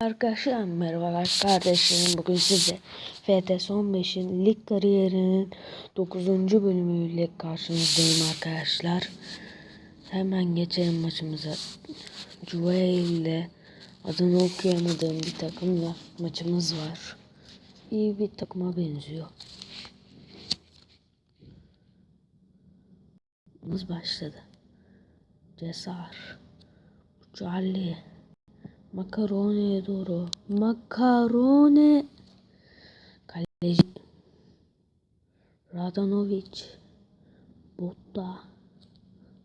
Arkadaşlar merhabalar kardeşlerim bugün size FTS 15'in lig kariyerinin 9. bölümüyle karşınızdayım arkadaşlar. Hemen geçelim maçımıza. Juve ile adını okuyamadığım bir takımla maçımız var. İyi bir takıma benziyor. Maçımız başladı. Cesar. Charlie. Makarone doğru. Makarone. Kaleci. Radanovic. Botta.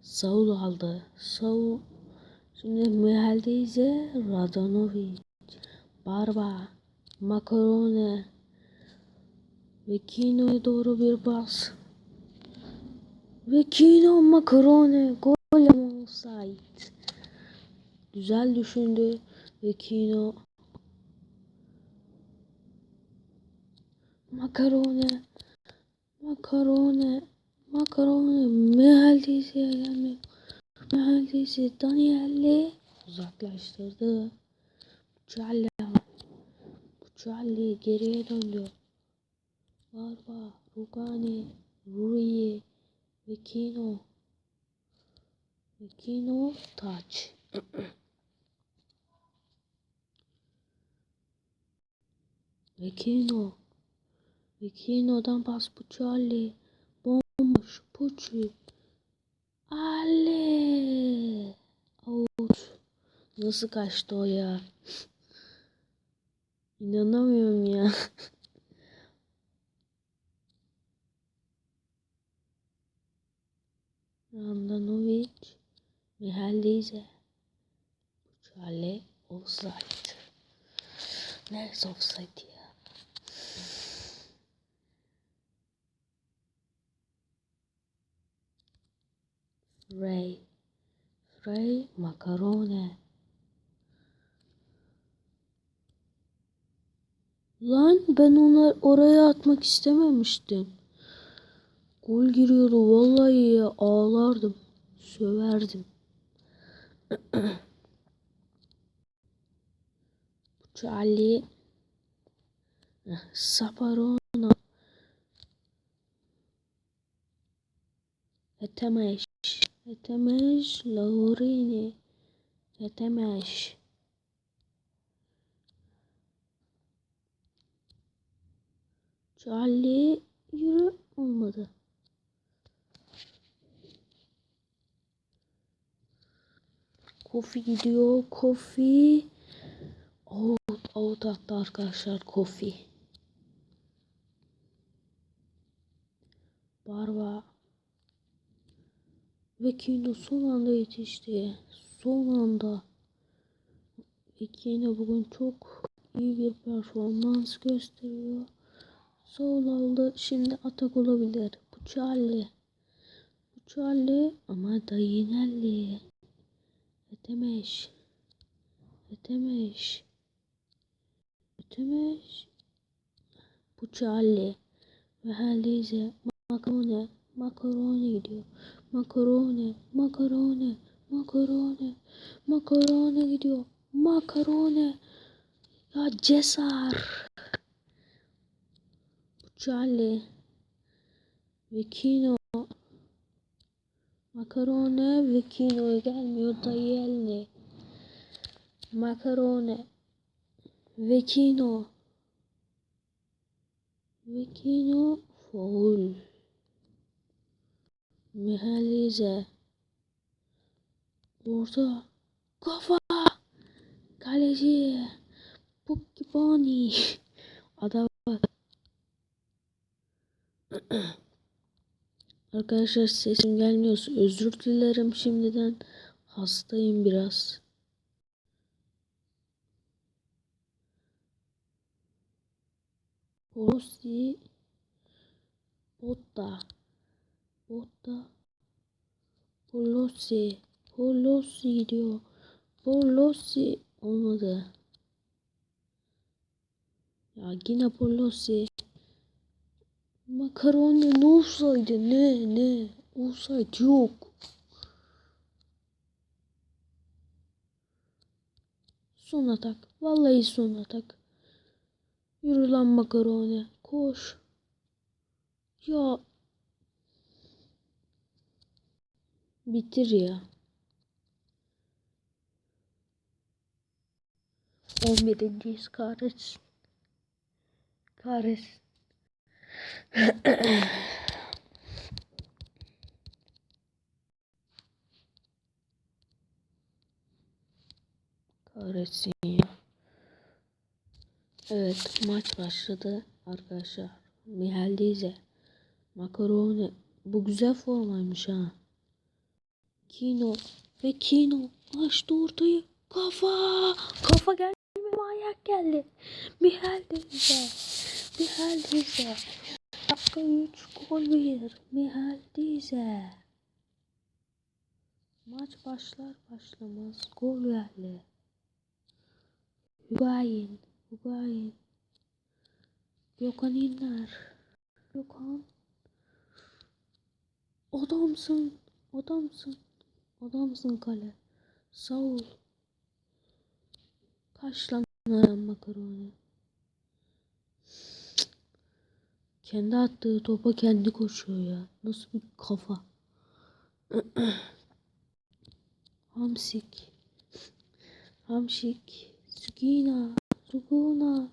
Saul aldı. Saul. Şimdi Mihaldize. Radanovic. Barba. Makarone. Vekino'ya doğru bir pas. Vekino Makarone. Gol ama. Güzel düşündü. Vekino. Makarone. Makarone. Makarone. Mehaldise'ye gelmiyor. Mehaldize Daniel'le uzaklaştırdı. Bucalli. Bucalli geriye döndü. Barba. Rugani. Rui. Vekino. Vekino. Touch. Vekino. Vekino'dan pas Pucciali. Bomboş. Pucci. Ale. Out. Nasıl kaçtı o ya? İnanamıyorum ya. Randanovic. Mihaldize. Pucciali. Offside. Neresi offside Ray. Ray makarone. Lan ben onu oraya atmak istememiştim. Gol giriyordu vallahi ya ağlardım. Söverdim. Charlie Saparona Etemeş Etemeş Laurini Etemeş Charlie yürü olmadı. Kofi gidiyor. Kofi out, out attı arkadaşlar Kofi. Barba Vekino son anda yetişti. Son anda. Vekino bugün çok iyi bir performans gösteriyor. Sol aldı. Şimdi atak olabilir. Bu Charlie. Bu Charlie ama Dayinelli. Etemeş. Etemeş. Etemeş. Bu Charlie. Ve Halize. Makarone. Makarone gidiyor. Makarone. Makarone. Makarone. Makarone gidiyor. Makarone. Ya Cesar. Charlie. Vekino. Makarone Vekino'ya gelmiyor Dayelli. Makarone Vekino Vekino Foul Mihalize. Orta Kafa. Kaleci. Pukibani Adam Arkadaşlar sesim gelmiyorsa özür dilerim şimdiden. Hastayım biraz. Rossi Botta Botta Polossi Polossi diyor. Polossi olmadı. Ya yine Polossi. Makaroni ne olsaydı ne ne olsaydı yok. Son atak. Vallahi son atak. Yürü lan makaroni. Koş. Ya. Bitir ya. 11.yiz kahretsin. Kahretsin. Kahretsin ya. Evet maç başladı arkadaşlar. Mihal Dize. Makaroni. Bu güzel formaymış ha. Kino. Ve Kino. Açtı ortayı. Kafa. Kafa geldi. Ayak geldi. Mihal Dize. Mihal Dize. Dakika 3 gol 1. Mihal Dize. Maç başlar başlamaz gol geldi. Hügayin. Hügayin. Gökhan İnler. Gökhan. Adamsın. Adamsın. Adamsın kale. Saul. Kaç lan makaroni. Kendi attığı topa kendi koşuyor ya. Nasıl bir kafa. Hamsik. Hamşik. Sugina. Suguna.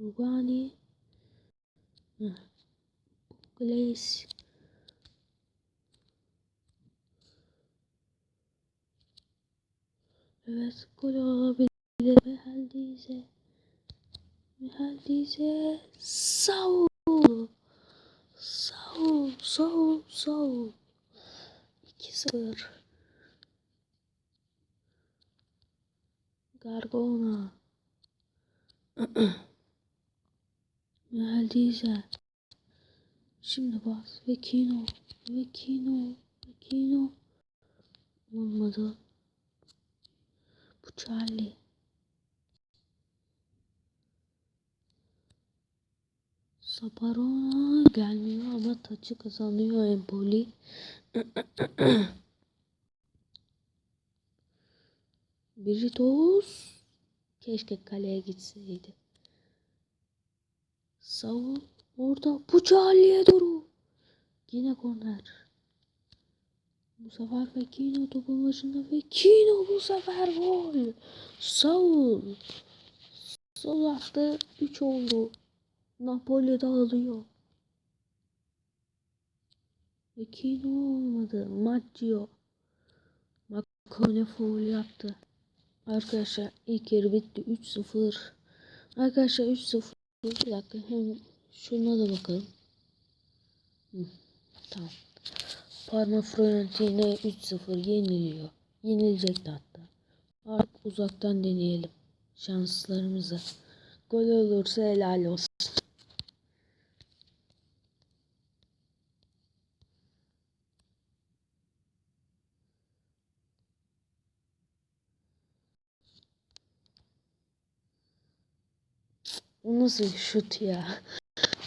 Rugani. Glaze. Evet gol olabilir. Mihal Dize. Mihal Dize. Saul. Saul. Saul. Saul. 2-0. Gargona. Dize. Şimdi bas. Ve Kino. Ve Kino. Ve Kino. Olmadı. Charlie. Saparona gelmiyor ama taçı kazanıyor Empoli. Britos keşke kaleye gitseydi. Saul orada bu Charlie'ye doğru. Yine korner. Bu sefer Fekino topun başında ve Kino bu sefer gol. Saul. Sol attı 3 oldu. Napoli dağılıyor. Ve Kino olmadı. Maggio. Makone foul yaptı. Arkadaşlar ilk yarı bitti 3-0. Arkadaşlar 3-0. Bir dakika hem şuna da bakalım. Hı, tamam. Parma Fiorentina 3-0 yeniliyor. Yenilecekti hatta. Artık uzaktan deneyelim. Şanslarımızı. Gol olursa helal olsun. O nasıl şut ya?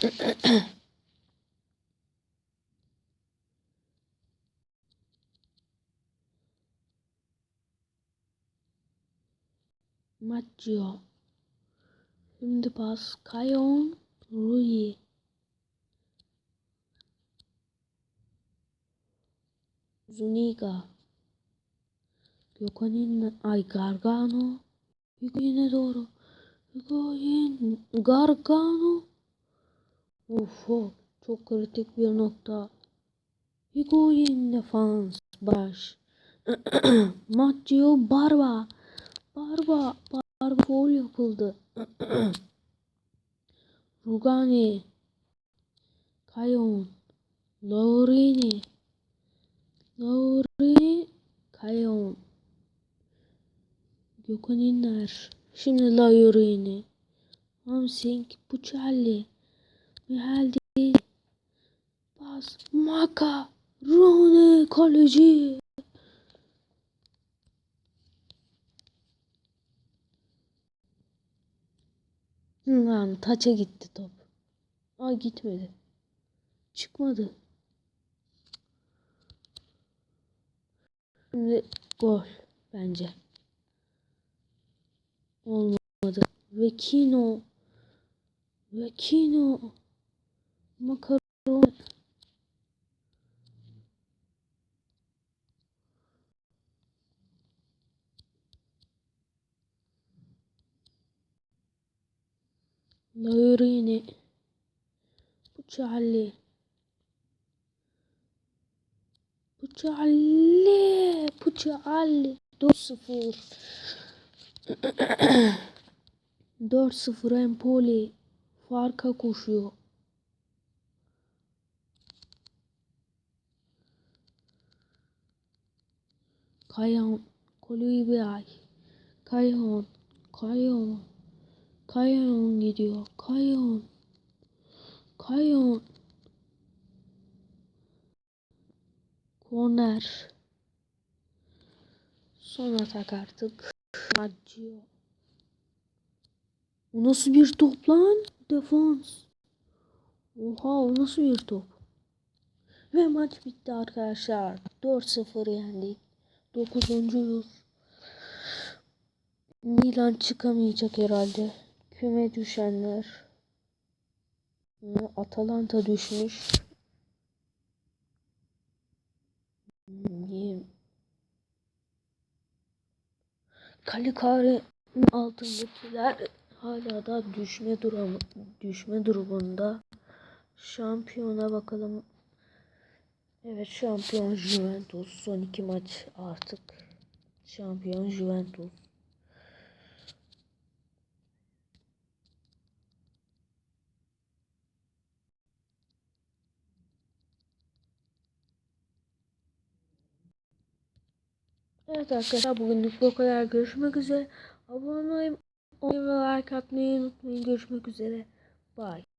Maggio. Şimdi pas. Kayon. Rui. Zuniga. Gökhan'ın ay Gargano. Hügüne doğru. Hügoyin. Gargano. Of. Çok kritik bir nokta. Hügoyin defans. Baş. Maggio Barba. Barba. Barba foul yapıldı. Rugani. Kayon. Laurini. Laurini. Kayon. Gökhan İnler. Şimdi Laurini. Hamsing. Pucalli. Mihaldi. Bas. Maka. Rone. Kaleci. Lan taça gitti top. Aa gitmedi. Çıkmadı. Şimdi gol bence. Olmadı. Vekino. Vekino. Makaron. Laurini. Puccialli. Puccialli. Puccialli. 4-0. 4-0 Empoli. Farka koşuyor. Kayan. Kolibay. Kayan. Kayan. Kayan gidiyor. Kayan. Kayan. Korner. Son atak artık. Maggio. O nasıl bir top lan? Defans. Oha o nasıl bir top? Ve maç bitti arkadaşlar. 4-0 yendik. 9. Milan çıkamayacak herhalde. Küme düşenler. Atalanta düşmüş. Kalikari altındakiler hala da düşme durumu düşme durumunda. Şampiyona bakalım. Evet şampiyon Juventus. Son iki maç artık. Şampiyon Juventus. Evet arkadaşlar bugünlük bu kadar. Görüşmek üzere. Abone olmayı ve like atmayı unutmayın. Görüşmek üzere. Bye.